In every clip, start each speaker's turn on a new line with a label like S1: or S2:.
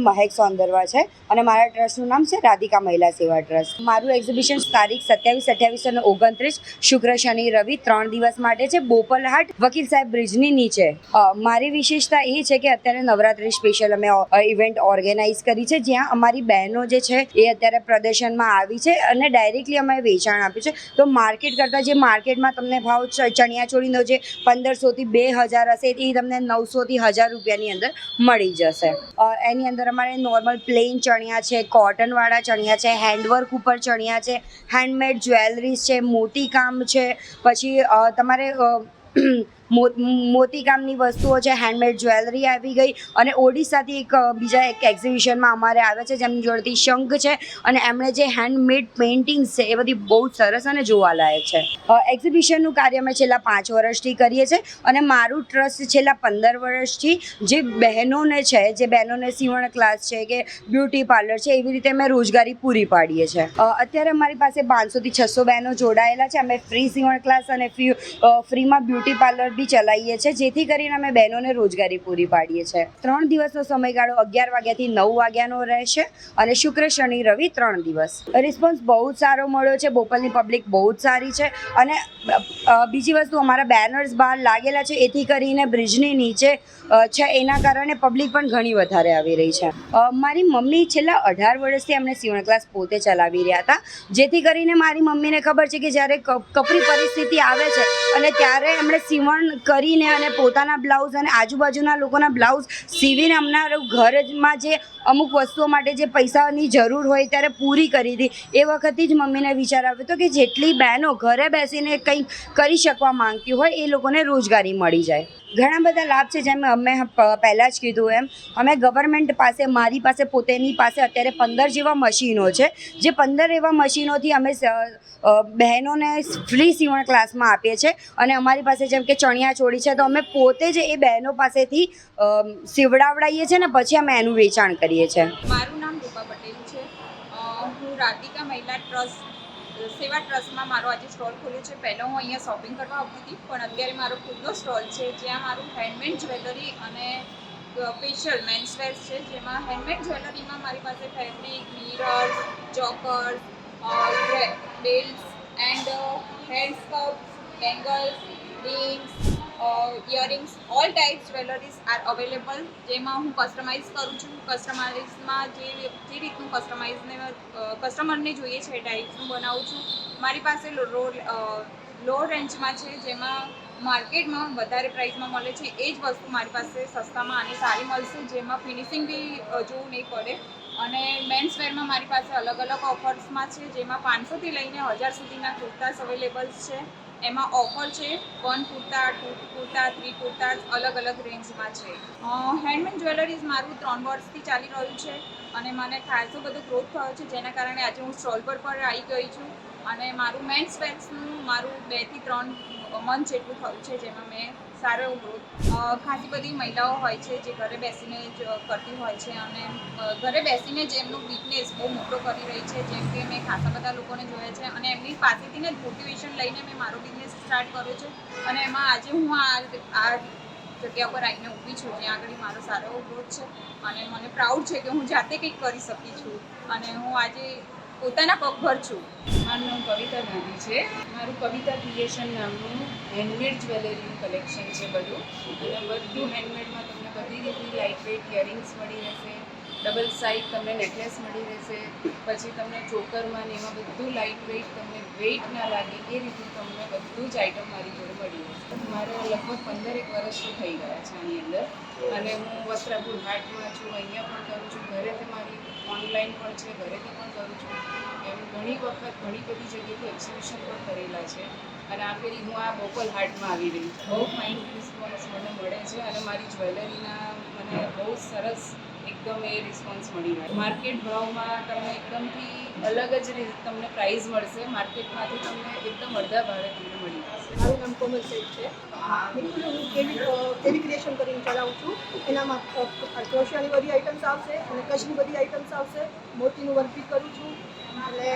S1: નામ મહેક સોંદરવા છે અને મારા ટ્રસ્ટનું નામ છે રાધિકા મહિલા સેવા ટ્રસ્ટ. મારું એક્ઝિબિશન તારીખ સત્યાવીસ, અઠ્યાવીસ અને ઓગણત્રીસ શુક્ર, શનિ, રવિ ત્રણ દિવસ માટે છે. બોપલહાટ વકીલ સાહેબ બ્રિજની નીચે. મારી વિશેષતા એ છે કે અત્યારે નવરાત્રી સ્પેશિયલ અમે ઇવેન્ટ ઓર્ગેનાઇઝ કરી છે. જ્યાં અમારી બહેનો જે છે એ અત્યારે પ્રદર્શનમાં આવી છે અને ડાયરેક્ટલી અમે વેચાણ આપ્યું છે. તો માર્કેટ કરતાં જે માર્કેટમાં તમને ભાવ ચણિયાચોળીનો જે પંદરસોથી બે હજાર હશે એ તમને નવસોથી હજાર રૂપિયાની અંદર મળી જશે. એની અંદર અમારે નોર્મલ પ્લેન ચણિયા છે કોટનવાળા ચણિયા છે હેન્ડવર્ક ઉપર ચણિયા છે હેન્ડમેડ જ્વેલરીઝ છે મોતીકામ છે. પછી તમારે અ, મો- મોતીકામની વસ્તુઓ છે હેન્ડમેડ જ્વેલરી આવી ગઈ અને ઓડિશાથી એક બીજા એક એક્ઝિબિશનમાં અમારે આવે છે જેમની જોડેથી શંખ છે અને એમણે જે હેન્ડમેડ પેઇન્ટિંગ્સ છે એ બધી બહુ જ સરસ અને જોવાલાયક છે. એક્ઝિબિશનનું કાર્ય અમે છેલ્લા પાંચ વર્ષથી કરીએ છીએ અને મારું ટ્રસ્ટ છેલ્લા પંદર વર્ષથી જે બહેનોને છે જે બહેનોને સીવણ ક્લાસ છે કે બ્યુટી પાર્લર છે એવી રીતે અમે રોજગારી પૂરી પાડીએ છીએ. અત્યારે અમારી પાસે પાંચસોથી છસો બહેનો જોડાયેલા છે અમે ફ્રી સીવણ ક્લાસ અને ફ્રી ફ્રીમાં બ્યુટી પાર્લર બી ચલાવીએ છીએ, જેથી કરીને અમે બહેનોને રોજગારી પૂરી પાડીએ છીએ. ત્રણ દિવસનો સમયગાળો અગિયાર વાગ્યાથી નવ વાગ્યાનો રહેશે અને શુક્ર, શનિ, રવિ ત્રણ દિવસ. રિસ્પોન્સ બહુ જ સારો મળ્યો છે, બોપલની પબ્લિક બહુ જ સારી છે અને બીજી વસ્તુ અમારા બેનર્સ બહાર લાગેલા છે, એથી કરીને બ્રિજની નીચે છે, એના કારણે પબ્લિક પણ ઘણી વધારે આવી રહી છે. મારી મમ્મી છેલ્લા અઢાર વર્ષથી અમને સીવણ ક્લાસ પોતે ચલાવી રહ્યા હતા, જેથી કરીને મારી મમ્મીને ખબર છે કે જ્યારે કપરી પરિસ્થિતિ આવે છે અને ત્યારે એમણે સીવણ કરીને અને પોતાના બ્લાઉઝ અને આજુબાજુના લોકોના બ્લાઉઝ સીવીને અમારું ઘરમાં જે અમુક વસ્તુઓ માટે જે પૈસાની જરૂર હોય ત્યારે પૂરી કરી હતી. એ વખતે જ મમ્મીને વિચાર આવ્યો હતો કે જેટલી બહેનો ઘરે બેસીને કંઈક કરી શકવા માંગતી હોય એ લોકોને રોજગારી મળી જાય. ઘણા બધા લાભ છે જેમ અમે પહેલાં જ કીધું એમ. અમે ગવર્મેન્ટ પાસે, મારી પાસે, પોતેની પાસે અત્યારે પંદર જેવા મશીનો છે. જે પંદર એવા મશીનોથી અમે બહેનોને ફ્રી સીવણ ક્લાસમાં આપીએ છીએ. અને અમારી પાસે જેમ કે ચણિયા ચોળી છે, તો અમે પોતે જ એ બહેનો પાસેથી સીવડાવડાવીએ છીએ ને પછી અમે એનું વેચાણ કરીએ છીએ.
S2: મારું નામ રૂપા પટેલ છે. હું રાધિકા મહિલા ટ્રસ્ટ સેવા ટ્રસ્ટમાં મારો આજે સ્ટોલ ખોલ્યો છે. પહેલાં હું અહીંયા શોપિંગ કરવા આવતી હતી, પણ અત્યારે મારો ખુદનો સ્ટોલ છે, જ્યાં મારું હેન્ડમેડ જ્વેલરી અને સ્પેશિયલ મેન્સવેર છે. જેમાં હેન્ડમેડ જ્વેલરીમાં મારી પાસે fabric mirrors chokers belt and hair angles rings earrings all type jewelleries are available જેમાં હું કસ્ટમાઇઝ કરું છું. કસ્ટમાઇઝમાં જે જે રીતનું કસ્ટમાઇઝને કસ્ટમરને જોઈએ છે એ ટાઈપનું બનાવું છું. મારી પાસે લો લો રેન્જમાં છે, જેમાં માર્કેટમાં વધારે પ્રાઇસમાં મળે છે. એ જ વસ્તુ મારી પાસે સસ્તામાં અને સારી મળશે, જેમાં ફિનિશિંગ બી જોવું નહીં પડે. અને મેન્સ વેરમાં મારી પાસે અલગ અલગ ઓફર્સમાં છે, જેમાં પાંચસોથી લઈને હજાર સુધીના કુર્તાસ અવેલેબલ્સ છે. એમાં ઓફર છે one kurta two kurta, three kurta અલગ અલગ રેન્જમાં છે. હેન્ડમેડ જ્વેલરીઝ મારું ત્રણ વર્ષથી ચાલી રહ્યું છે અને મને ખાસો બધો ગ્રોથ થયો છે, જેના કારણે આજે હું સ્ટોલ પર પણ આવી ગઈ છું અને મારું મેન્સ વેર્સનું મારું બેથી ત્રણ મંથ જેટલું થયું છે, જેમાં મેં સારો એવો ગ્રોથ ખાસી બધી મહિલાઓ હોય છે જે ઘરે બેસીને જ કરતી હોય છે અને ઘરે બેસીને જ એમનો બિઝનેસ બહુ મોટો કરી રહી છે. જેમ કે મેં ખાસા બધા લોકોને જોયા છે અને એમની પાસેથી જ મોટિવેશન લઈને મેં મારો બિઝનેસ સ્ટાર્ટ કર્યો છે. અને એમાં આજે હું આ આ જગ્યા પર આવીને ઊભી છું જ્યાં આગળ મારો સારો એવો ગ્રોથ છે. અને મને પ્રાઉડ છે કે હું જાતે કંઈક કરી શકી છું. અને હું આજે પોતાના પગભર છું.
S3: મારું નામ કવિતા ગાંધી છે. મારું કવિતા ક્રિએશન નામનું હેન્ડમેડ જ્વેલરીનું કલેક્શન છે બધું. અને બધું હેન્ડમેડમાં તમને બધી રીતની લાઇટ વેઇટ ઇયરિંગ્સ મળી રહેશે. ડબલ સાઇડ તમને નેકલેસ મળી રહેશે. પછી તમને ચોકરમાં ને એમાં બધું લાઇટ વેઇટ તમને વેઇટ ના લાગે એ રીતનું તમને બધું જ આઈટમ મારી જોડે મળી રહેશે. મારે લગભગ પંદરેક વર્ષથી થઈ ગયા છે આની અંદર. અને હું વસ્ત્રાપુર હાટમાં છું, અહીંયા પણ કરું છું. ઘરેથી મારી ઓનલાઈન પણ છે, ઘરેથી પણ કરું છું. એમ ઘણી વખત ઘણી બધી જગ્યાએથી એક્ઝિબિશન પણ કરેલા છે. અને આ ફેરી હું આ બોપલ હાટમાં આવી રહી બહુ ફાઇન રિસ્પોન્સ મને મળે છે અને મારી જ્વેલરીના મને બહુ સરસ એકદમ એ રિસ્પોન્સ મળી રહ્યો માર્કેટ ભાવમાં તમને એકદમથી અલગ જ તમને પ્રાઇસ મળશે. માર્કેટમાંથી તમને એકદમ અડધા ભાવે તમને મળી જશે.
S4: મારું નામ કોમલ શેઠ છે. બિલકુલ હું કેવી કેવી ક્રિએશન કરીને ચલાવું છું? એનામાં ક્રોશિયાની બધી આઇટમ્સ આવશે અને કચ્છની બધી આઇટમ્સ આવશે. મોતીનું વર્ક કરું છું. એટલે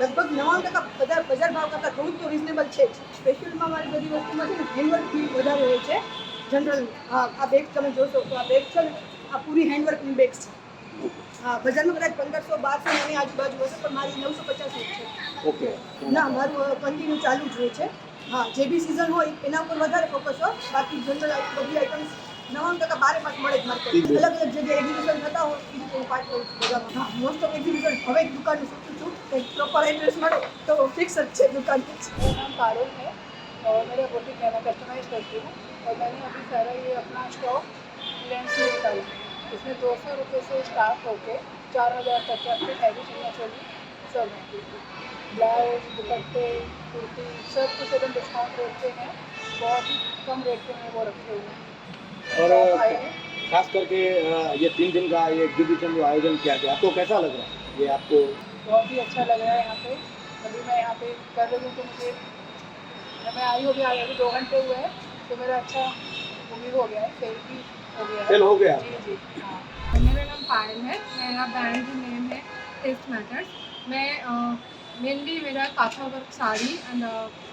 S4: લગભગ નવ્વાણું ટકા બધા બજાર ભાવ કરતાં થોડુંક તો રિઝનેબલ છે જ. સ્પેશિયલમાં મારી બધી વસ્તુમાં છે ને વધારે હોય છે. જનરલ આ બેગ તમે જોશો તો આ બેગ છે આ પૂરી હેન્ડવર્કની બેગ્સ છે હા બજારમાં કદાચ પંદરસો બારસો એની આજુબાજુ હશે પણ મારી નવસો પચાસ છે
S5: ઓકે
S4: ના મારું કન્ટિન્યુ ચાલુ જ હોય છે હા જે બી સિઝન હોય એના ઉપર વધારે ફોકસ હોય બાકી જનરલ બધી આઇટમ્સ નવ્વાણું ટકા બારે પાંચ મળે જ માર્કેટ અલગ અલગ જગ્યાએ એક્ઝિબિશન થતા હોય એ રીતે હું પાર્ટ લઉં છું બધામાં હા મોસ્ટ ઓફ એક્ઝિબિશન હવે જ દુકાનનું શોધું છું કંઈક પ્રોપર એડ્રેસ મળે તો ફિક્સ જ છે દુકાન
S6: मेरा नाम पारुल है और मेरा बुटीक है मैं कस्टमाइज करती हूँ और मैंने अभी सारा ये अपना स्टॉक लेंस में निकाला है इसमें दो सौ रुपये से स्टार्ट होके चार हज़ार तक के आपके हैवी चनिया चोली सब। है ब्लाउज दुपट्टे कुर्ती सब कुछ एकदम डिस्काउंट रेट पे है। बहुत ही कम रेट पे मैं वो रखे हुए हैं।
S5: और खास करके ये तीन दिन का ये एग्जीबिशन जो आयोजन किया गया आपको कैसा लग रहा है? ये आपको
S6: बहुत ही अच्छा लग रहा है यहाँ पे। अभी मैं यहाँ पे कर रही हूँ तो मुझे मैं आई हूँ अभी अभी दो घंटे हुए हैं तो मेरा अच्छा उम्मीद हो गया है सेल भी
S5: सेल हो गया।
S6: हाँ।
S7: मेरा नाम पायल है, मेरा ब्रांड नेम है टेस्ट मैटर्स मैं मेनली मेरा काथा work sari and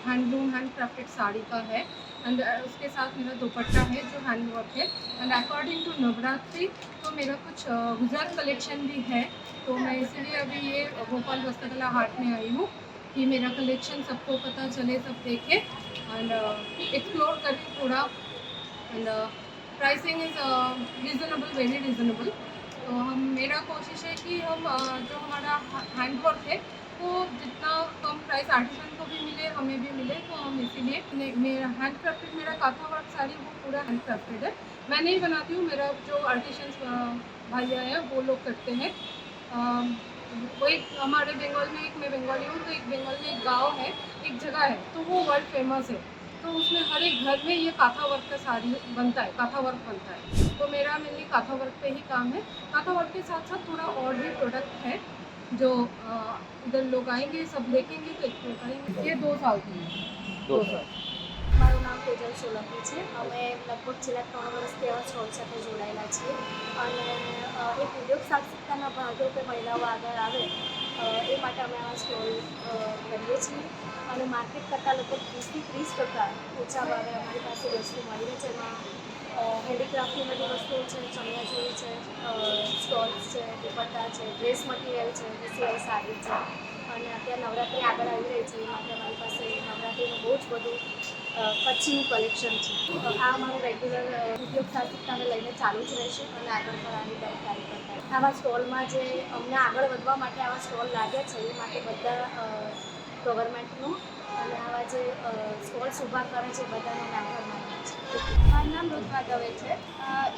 S7: handloom hand crafted sari का है। एंड उसके साथ मेरा दुपट्टा है जो हैंड वर्क है। एंड अकॉर्डिंग टू नवरात्रि तो मेरा कुछ गुजरात कलेक्शन भी है। तो मैं इसीलिए अभी ये भोपाल वस्त्रकला हाट में आई हूँ कि मेरा कलेक्शन सबको पता चले, सब देखे। एंड एक्सप्लोर करें थोड़ा। And pricing is reasonable very reasonable तो हम, मेरा कोशिश है कि हम जो हमारा हैंडवर्क है, वो जितना कम प्राइस आर्टिसन को भी मिले, हमें भी मिले तो हम इसीलिए मेरा हैंड क्राफ्टेड मेरा काथा वर्क साड़ी वो पूरा हैंड क्राफ्टेड है। मैं नहीं बनाती हूँ, मेरा जो आर्टिशंस भैया हैं, वो लोग करते हैं। वो एक हमारे बंगाल में एक, मैं बंगाली हूँ तो एक बंगाल में एक गाँव है, एक जगह है तो वो वर्ल्ड फ़ेमस है। तो उसमें हर एक घर में ये काथा वर्क का साड़ी बनता है काथा वर्क बनता है तो मेरा मेनली काथा वर्क पे ही काम है काथा वर्क के साथ साथ थोड़ा और भी प्रोडक्ट है जो अ, इधर लोग आएंगे सब देखेंगे तो एक्सप्लोर करेंगे ये दो साल की है
S5: दो
S8: મારું નામ તેજલ સોલંકી છે અમે લગભગ છેલ્લા ત્રણ વર્ષથી આવા સ્ટોલ સાથે જોડાયેલા છીએ અને અ, એક ઉદ્યોગ સાહસિકતાના ભાગરૂપે મહિલાઓ આગળ આવે અ, એ માટે અમે આવા સ્ટોલ કરીએ છીએ. અને માર્કેટ કરતાં લગભગ ત્રીસથી ત્રીસ ટકા ઓછા ભાવે અમારી પાસે વસ્તુ મળી રહે છે. એમાં હેન્ડીક્રાફ્ટની બધી વસ્તુઓ છે ચણિયાચોળી છે સ્ટોલ્સ છે, દુપટ્ટા છે ડ્રેસ મટીરિયલ છે જે સિવાય સાડી છે. અને અત્યારે નવરાત્રિ આગળ આવી રહી છે, એ માટે અમારી પાસે નવરાત્રિનું બહુ જ બધું કચ્છનું કલેક્શન છે. તો આ અમારું રેગ્યુલર ઉદ્યોગ સાહસિકતાને લઈને ચાલુ જ રહેશે અને આગળ પણ આની તૈયારી કરતા આવા સ્ટોલમાં જે અમને આગળ વધવા માટે આવા સ્ટોલ લાગ્યા છે, એ માટે બધા ગવર્મેન્ટનું અને આવા જે સ્ટોલ્સ ઊભા કરે છે બધાનો આભાર માનીએ છીએ.
S9: મારું નામ રુદ્વા દવે છે.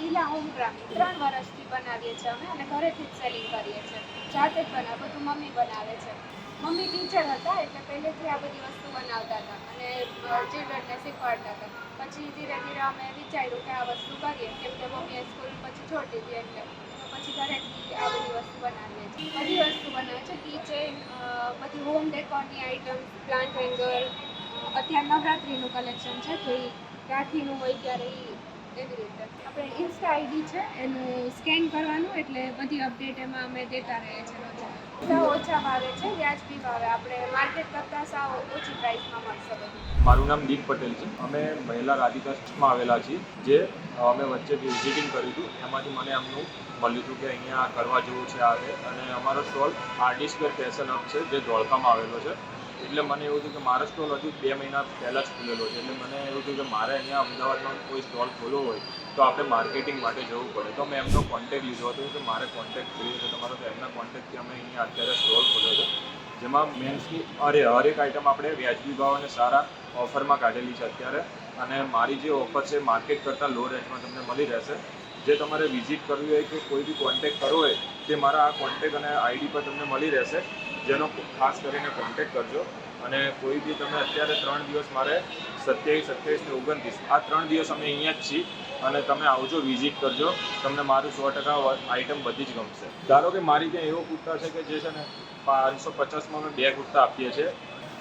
S9: ઈલા હોમ ક્રાફ્ટ ત્રણ વર્ષથી બનાવીએ છીએ અમે અને ઘરેથી જ સેલિંગ કરીએ છીએ. જાતે જ બનાવે બધું મમ્મી બનાવે છે. મમ્મી ટીચર હતા એટલે પહેલેથી આ બધી વસ્તુ બનાવતા હતા અને ચિલ્ડ્રનને શીખવાડતા હતા. પછી ધીરે ધીરે અમે વિચાર્યું કે આ વસ્તુ કરીએ, કેમ કે મમ્મીએ સ્કૂલ પછી છોડી દીધી એટલે. પછી ઘરેથી આ બધી વસ્તુ બનાવીએ છીએ. બધી વસ્તુ બનાવે છે કિચન બધી હોમ ડેકોરની આઇટમ પ્લાન્ટ હેંગર અત્યારે નવરાત્રિનું કલેક્શન છે, તો એ રાખીનું હોય ત્યારે ઈ આપણે ઇન્સ્ટા આઈડી છે, એનું સ્કેન કરવાનું એટલે બધી અપડેટ એમાં અમે દેતા રહીએ છીએ ઓછા ભાવે છે, વ્યાજબી ભાવે. આપણે માર્કેટ કરતાં સાવ ઓછી પ્રાઇસમાં
S10: મારું નામ દીપ પટેલ છે. અમે મહિલા રાધિકા સ્ટ્રીટમાં આવેલા છીએ, જે અમે વચ્ચે વિઝિટિંગ કર્યું હતું, એમાંથી મને એમનું મળ્યું હતું કે અહીંયા કરવા જેવું છે આવે અને અમારો સ્ટોલ આર્ટિસ્ટ ફેશન હબ છે, જે ધોળકામાં આવેલો છે. એટલે મને એવું થયું કે મારો સ્ટોલ હજુ બે મહિના પહેલાં જ ખુલેલો છે. એટલે મને એવું થયું કે મારે અહીંયા અમદાવાદમાં કોઈ સ્ટોલ ખોલવો હોય તો આપણે માર્કેટિંગ માટે જવું પડે. તો મેં એમનો કોન્ટેક્ટ લીધો હતો કે મારે કોન્ટેક્ટ જોઈએ છે. તમારો તો એમના કોન્ટેક્ટથી અમે અહીંયા અત્યારે સ્ટોલ ખોલ્યો છે. જેમાં મેન્સની અરે, હરેક આઇટમ આપણે વ્યાજબી ભાવ અને સારા ઓફરમાં કાઢેલી છે અત્યારે. અને મારી જે ઓફર છે માર્કેટ કરતાં લો રેટમાં તમને મળી રહેશે. જે તમારે વિઝિટ કરવી હોય કે કોઈ બી કોન્ટેક્ટ કરવો હોય તે મારા આ કોન્ટેક્ટ અને આઈડી પર તમને મળી રહેશે. જેનો ખાસ કરીને કોન્ટેક્ટ કરજો. અને કોઈ બી તમે અત્યારે ત્રણ દિવસ મારે સત્યાવીસ, અઠ્યાવીસ ને ઓગણત્રીસ, આ ત્રણ દિવસ અમે અહીંયા જ છીએ. અને તમે આવજો વિઝિટ કરજો. તમને મારું સો ટકા આઈટમ બધી જ ગમશે. ધારો કે મારી ત્યાં એવો કુર્તા છે કે જે છે ને પાંચસો પચાસમાં અમે બે કુર્તા આપીએ છીએ.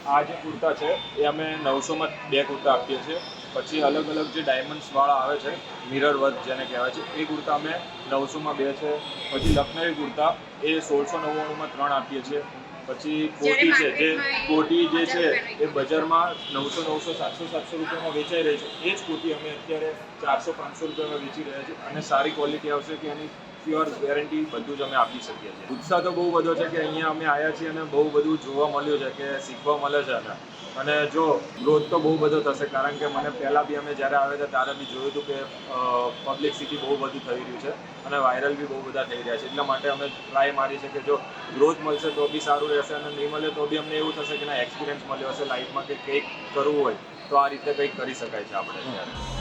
S10: આ જે કુર્તા છે, એ અમે નવસોમાં બે કુર્તા આપીએ છીએ. પછી અલગ અલગ જે ડાયમંડ્સવાળા આવે છે મિરર વર્ક જેને કહેવાય છે એ કુર્તા અમે નવસોમાં બે છે. પછી લખનવી કુર્તા એ સોળસો નવ્વાણુંમાં ત્રણ આપીએ છીએ. પછી કોટી છે જે કોટી જે છે એ બજારમાં નવસો નવસો સાતસો સાતસો રૂપિયામાં વેચાઈ રહી છે. એ જ કોટી અમે અત્યારે ચારસો પાંચસો રૂપિયામાં વેચી રહ્યા છીએ અને સારી ક્વોલિટી આવશે કે એની પ્યોર ગેરંટી બધું જ અમે આપી શકીએ છીએ. ઉત્સાહ તો બહુ બધો છે કે અહીંયા અમે આવ્યા છીએ અને બહુ બધું જોવા મળ્યું છે કે શીખવા મળે છે અને અને જો ગ્રોથ તો બહુ બધો થશે, કારણ કે મને પહેલાં બી અમે જ્યારે આવ્યા હતા ત્યારે બી જોયું હતું કે પબ્લિસિટી બહુ બધું થઈ રહ્યું છે અને વાયરલ બી બહુ બધા થઈ રહ્યા છે. એટલા માટે અમે ટ્રાય મારી છે કે જો ગ્રોથ મળશે તો બી સારું રહેશે અને નહીં મળે તો બી અમને એવું થશે કે ના એક્સપિરિયન્સ મળ્યો હશે લાઈફમાં કે કંઈક કરવું હોય તો આ રીતે કંઈક કરી શકાય છે આપણે.